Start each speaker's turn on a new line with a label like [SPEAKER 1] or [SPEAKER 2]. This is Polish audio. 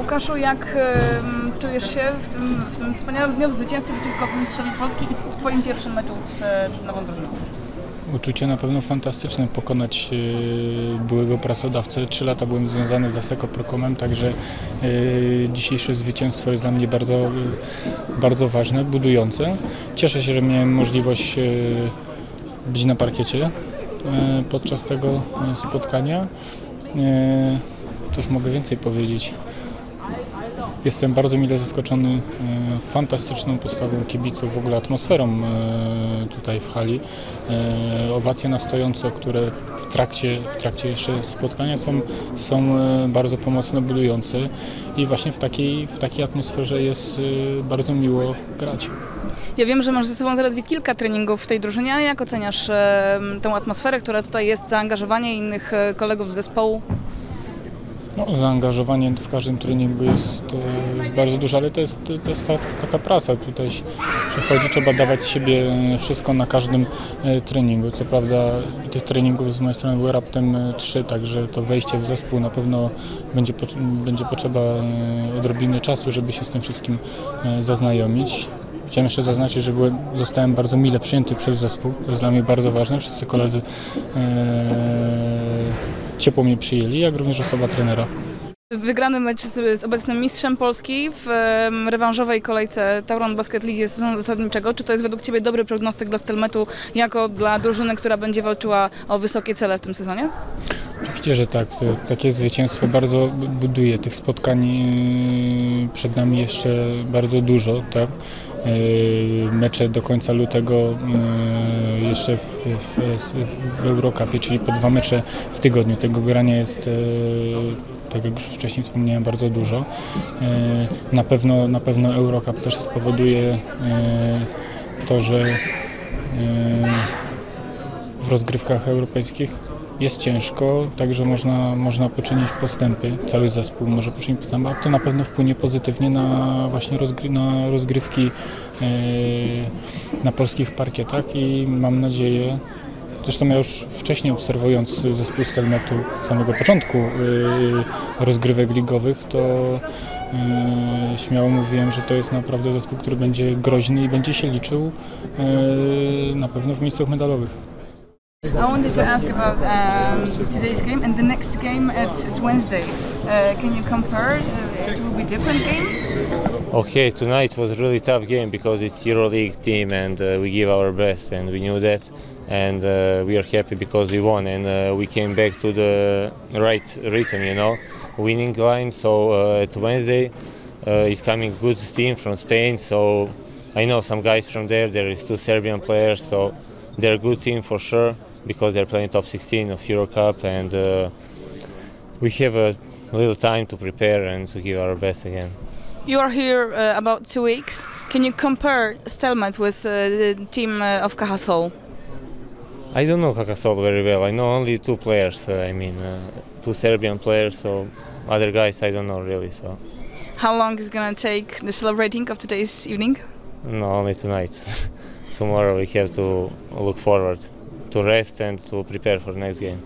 [SPEAKER 1] Łukaszu, jak em, czujesz się w tym, w tym wspaniałym dniu w zwycięstwie przeciwko mistrzowi Polski i w Twoim pierwszym meczu z e, nową drużyną?
[SPEAKER 2] Uczucie na pewno fantastyczne pokonać e, byłego pracodawcę. Trzy lata byłem związany z Asseco Procomem, także e, dzisiejsze zwycięstwo jest dla mnie bardzo, bardzo ważne, budujące. Cieszę się, że miałem możliwość być na parkiecie podczas tego spotkania. Cóż mogę więcej powiedzieć? Jestem bardzo mile zaskoczony e, fantastyczną postawą kibiców, w ogóle atmosferą e, tutaj w hali. E, Owacje na stojąco, które w trakcie, w trakcie jeszcze spotkania są, są bardzo pomocno budujące i właśnie w takiej, w takiej atmosferze jest bardzo miło grać.
[SPEAKER 1] Ja wiem, że masz ze sobą zaledwie kilka treningów w tej drużynie, jak oceniasz tę atmosferę, która tutaj jest, zaangażowanie innych kolegów z zespołu?
[SPEAKER 2] No, zaangażowanie w każdym treningu jest, e, jest bardzo duże, ale to jest, to jest ta, taka praca. Tutaj się przychodzi, trzeba dawać siebie wszystko na każdym e, treningu. Co prawda tych treningów z mojej strony były raptem e, trzy, także to wejście w zespół na pewno będzie, będzie potrzeba e, odrobiny czasu, żeby się z tym wszystkim e, zaznajomić. Chciałem jeszcze zaznaczyć, że byłem, zostałem bardzo mile przyjęty przez zespół. To jest dla mnie bardzo ważne. Wszyscy koledzy e, ciepło mnie przyjęli, jak również osoba trenera.
[SPEAKER 1] Wygrany mecz z, z obecnym mistrzem Polski w em, rewanżowej kolejce Tauron Basket League sezonu zasadniczego. Czy to jest według Ciebie dobry prognostyk dla Stelmetu jako dla drużyny, która będzie walczyła o wysokie cele w tym sezonie?
[SPEAKER 2] Oczywiście, że tak. Takie zwycięstwo bardzo bu- buduje. Tych spotkań yy, przed nami jeszcze bardzo dużo. Tak? Yy, Mecze do końca lutego yy, jeszcze w, w, w Eurocupie, czyli po dwa mecze w tygodniu. Tego grania jest, yy, tak jak już wcześniej wspomniałem, bardzo dużo. Yy, Na pewno, na pewno Eurocup też spowoduje yy, to, że w rozgrywkach europejskich jest ciężko, także można, można poczynić postępy, cały zespół może poczynić postępy, a to na pewno wpłynie pozytywnie na właśnie rozgry, na rozgrywki e, na polskich parkietach i mam nadzieję, zresztą ja już wcześniej obserwując zespół Stelmetu od samego początku e, rozgrywek ligowych, to e, śmiało mówiłem, że to jest naprawdę zespół, który będzie groźny i będzie się liczył na pewno w miejscach medalowych.
[SPEAKER 1] I wanted to ask about um, today's game and the next game at, at Wednesday. Uh, can you compare? Uh, it will be different game.
[SPEAKER 3] Okay, tonight was really tough game because it's EuroLeague team and uh, we give our best and we knew that and uh, we are happy because we won and uh, we came back to the right rhythm, you know, winning line. So at Wednesday is coming good team from Spain. So I know some guys from there. There is two Serbian players, so they're a good team for sure because they're playing top 16 of EuroCup and uh, we have a little time to prepare and to give our best again.
[SPEAKER 1] You are here uh, about two weeks. Can you compare Stelmet with uh, the team uh, of Cajasol?
[SPEAKER 3] I don't know Kakasol very well. I know only two players. Uh, I mean, uh, two Serbian players. So other guys, I don't know really. So
[SPEAKER 1] How long is gonna take the celebrating of today's evening?
[SPEAKER 3] no, only tonight. Tomorrow we have to look forward to rest and to prepare for next game.